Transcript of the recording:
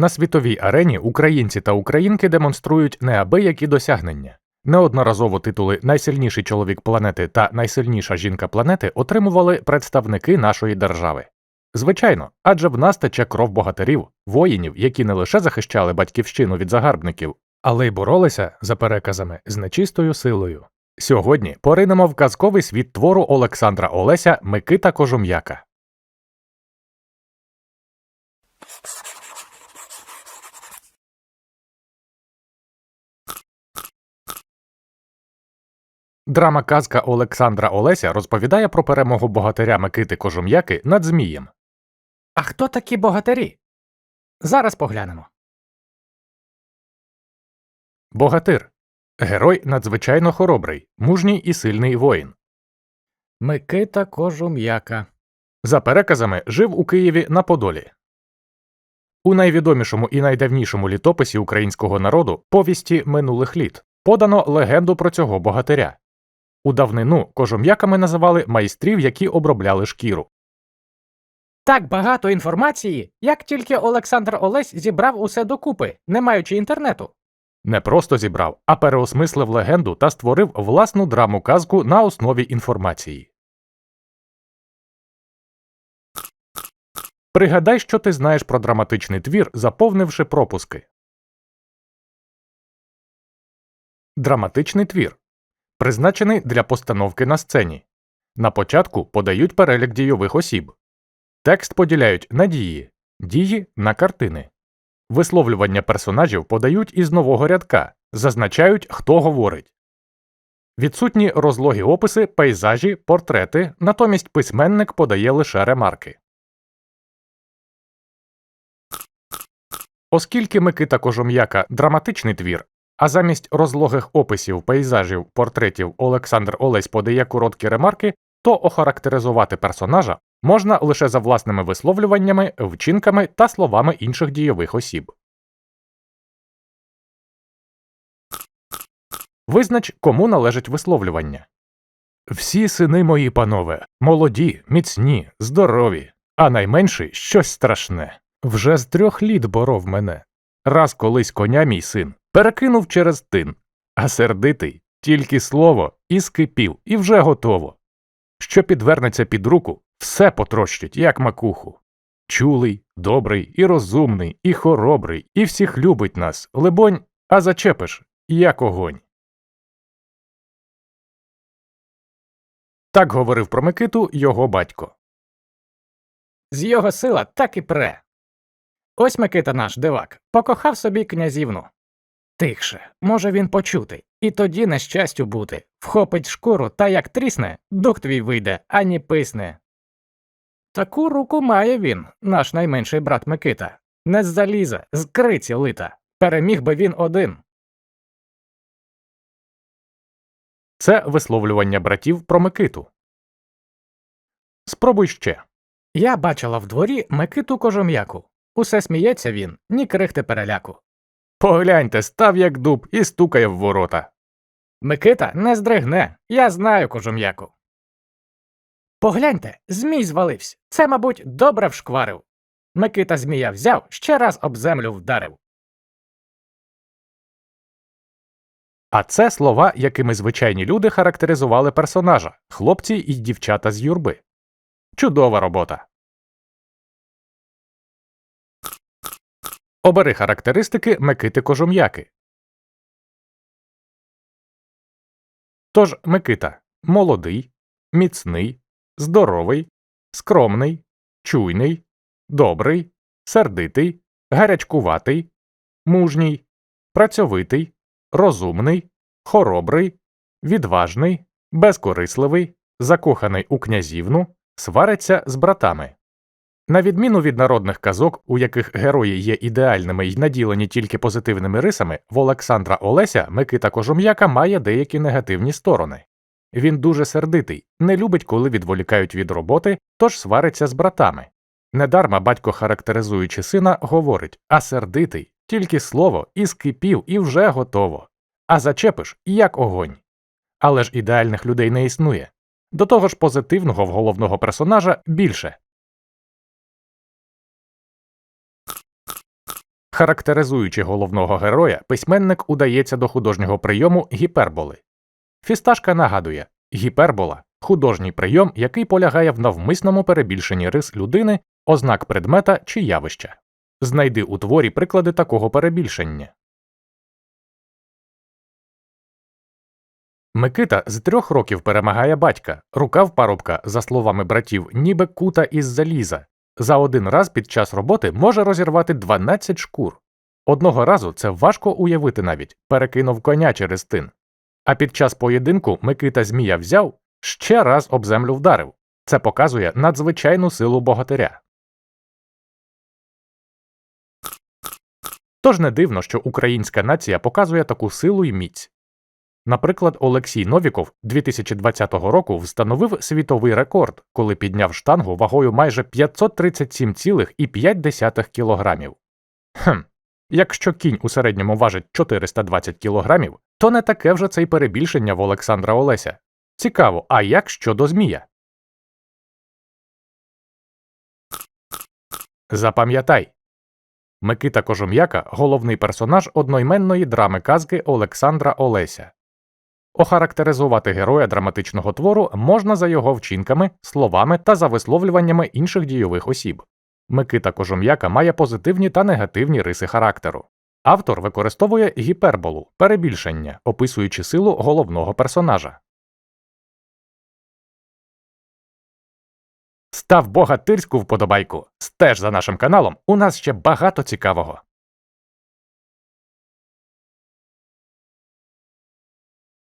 На світовій арені українці та українки демонструють неабиякі досягнення. Неодноразово титули Найсильніший чоловік планети та Найсильніша жінка планети отримували представники нашої держави. Звичайно, адже в нас тече кров богатирів, воїнів, які не лише захищали батьківщину від загарбників, але й боролися, за переказами, з нечистою силою. Сьогодні поринемо в казковий світ твору Олександра Олеся Микита Кожум'яка. Драма казка Олександра Олеся розповідає про перемогу богатиря Микити Кожум'яки над Змієм. А хто такі богатирі? Зараз поглянемо. Богатир герой надзвичайно хоробрий, мужній і сильний воїн. Микита Кожум'яка. За переказами жив у Києві на Подолі. У найвідомішому і найдавнішому літописі українського народу повісті минулих літ подано легенду про цього богатиря. У давнину кожум'яками називали майстрів, які обробляли шкіру. Так багато інформації, як тільки Олександр Олесь зібрав усе докупи, не маючи інтернету. Не просто зібрав, а переосмислив легенду та створив власну драму казку на основі інформації. Пригадай, що ти знаєш про драматичний твір, заповнивши пропуски. Драматичний твір призначений для постановки на сцені. На початку подають перелік дійових осіб. Текст поділяють на дії, дії на картини. Висловлювання персонажів подають із нового рядка, зазначають, хто говорить. Відсутні розлогі описи, пейзажі, портрети, натомість письменник подає лише ремарки. Оскільки Микита Кожум'яка драматичний твір, а замість розлогих описів, пейзажів, портретів Олександр Олесь подає короткі ремарки, то охарактеризувати персонажа можна лише за власними висловлюваннями, вчинками та словами інших дійових осіб. Визнач, кому належить висловлювання. Всі сини мої, панове, молоді, міцні, здорові, а найменший щось страшне. Вже з трьох літ боров мене. Раз колись коня мій син перекинув через тин, а сердитий тільки слово і скипів, і вже готово. Що підвернеться під руку, все потрощить, як макуху. Чулий, добрий і розумний, і хоробрий, і всіх любить нас, либонь, а зачепиш, як огонь. Так говорив про Микиту його батько. З його сила так і пре. Ось Микита наш дивак покохав собі князівну. Тихше, може він почути, і тоді нещастю бути. Вхопить шкуру та як трісне, дух твій вийде, ані писне. Таку руку має він, наш найменший брат Микита. Не з заліза, з криці лита. Переміг би він один. Це висловлювання братів про Микиту. Спробуй ще. Я бачила в дворі Микиту кожум'яку. Усе сміється він, ні крихти переляку. Погляньте, став як дуб і стукає в ворота. Микита не здригне, я знаю кожум'яку. Погляньте, змій звалився. Це, мабуть, добре вшкварив. Микита змія взяв, ще раз об землю вдарив. А це слова, якими звичайні люди характеризували персонажа, хлопці і дівчата з юрби. Чудова робота. Обери характеристики Микити Кожум'яки. Тож Микита молодий, міцний, здоровий, скромний, чуйний, добрий, сердитий, гарячкуватий, мужній, працьовитий, розумний, хоробрий, відважний, безкорисливий, закоханий у князівну, свариться з братами. На відміну від народних казок, у яких герої є ідеальними й наділені тільки позитивними рисами, в Олександра Олеся Микита Кожум'яка має деякі негативні сторони. Він дуже сердитий, не любить, коли відволікають від роботи, тож свариться з братами. Недарма батько, характеризуючи сина, говорить а сердитий, тільки слово, і скипів, і вже готово. А зачепиш як огонь. Але ж ідеальних людей не існує. До того ж, позитивного в головного персонажа більше. Характеризуючи головного героя, письменник удається до художнього прийому гіперболи. Фісташка нагадує гіпербола художній прийом, який полягає в навмисному перебільшенні рис людини, ознак предмета чи явища. Знайди у творі приклади такого перебільшення. Микита з трьох років перемагає батька. Рукав парубка, за словами братів, ніби кута із заліза. За один раз під час роботи може розірвати 12 шкур. Одного разу це важко уявити навіть, перекинув коня через тин. А під час поєдинку Микита Змія взяв, ще раз об землю вдарив. Це показує надзвичайну силу богатиря. Тож не дивно, що українська нація показує таку силу і міць. Наприклад, Олексій Новіков 2020 року встановив світовий рекорд, коли підняв штангу вагою майже 537,5 кілограмів. Хм, якщо кінь у середньому важить 420 кілограмів, то не таке вже це й перебільшення в Олександра Олеся. Цікаво, а як щодо Змія? Запам'ятай. Микита Кожум'яка головний персонаж одноіменної драми казки Олександра Олеся. Охарактеризувати героя драматичного твору можна за його вчинками, словами та за висловлюваннями інших дійових осіб. Микита Кожум'яка має позитивні та негативні риси характеру. Автор використовує гіперболу, перебільшення, описуючи силу головного персонажа. Став богатирську вподобайку. Стеж за нашим каналом, у нас ще багато цікавого.